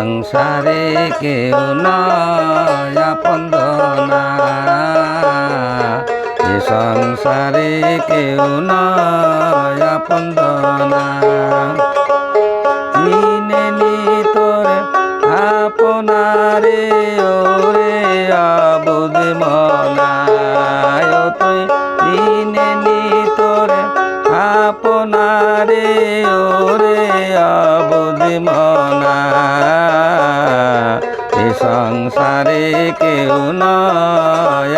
সংসারে কেউ নয় সংসারে কেউ আপন না তোর আপনারে, ওরে আবুদ মনায়। তুই চিনে নি তোর আপনারে, ওরে আবুদ মনা সংসারে কেউ নয়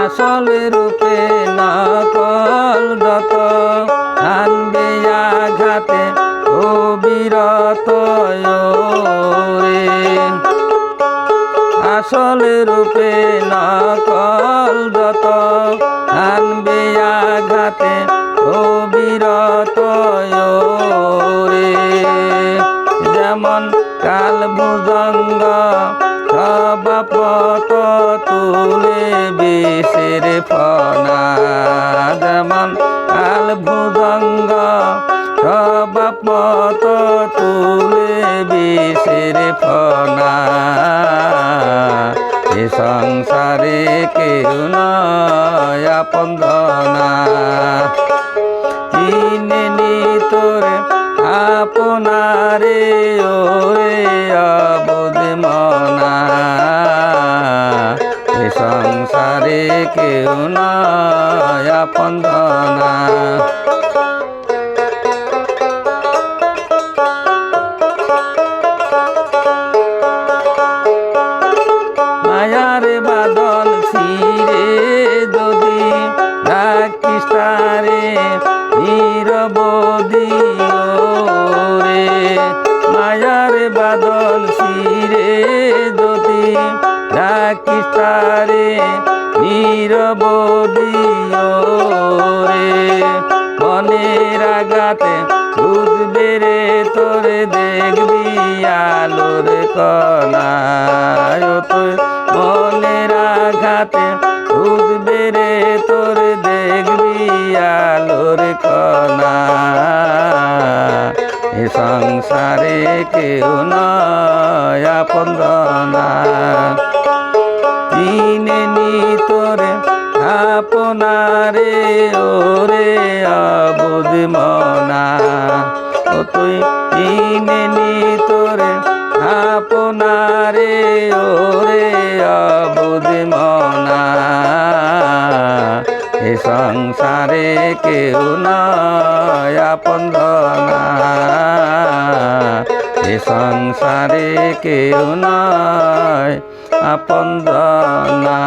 আসল রূপে নকল যত আনবে আঘাতে ও বিরত রে। আসল রূপে নকল যত। আনবে আঘাতে বিরত রে যেমন কাল ভুজঙ্গ সবাপত তুলে বিষের ফনা। যেমন কাল ভুজঙ্গ সবাপত তুলে বিষের ফনা। এ সংসারে কেউ নয় আপন না চিনে নি তোরে, আপনারে, ওরে অবুধ মনা। এ সংসারে কেউ নয় আপন রাখিস তারে নিরবদি রে মনের আগাতে বুঝবে রে তোরে দেখবি আলোর কনায় তুই মনের আঘাতে বুঝবে রে তোরে দেখবি আলোর কনা এ সংসারে কেউ নয় আপন না চিনে নি তোরে আপনারে, ওরে অবুধ মনা। ও তুই চিনে নি তোরে আপনারে, ওরে অবুধ মনা। এ সংসারে কেউ নয় আপন না এ সংসারে কেউ নয় আপন না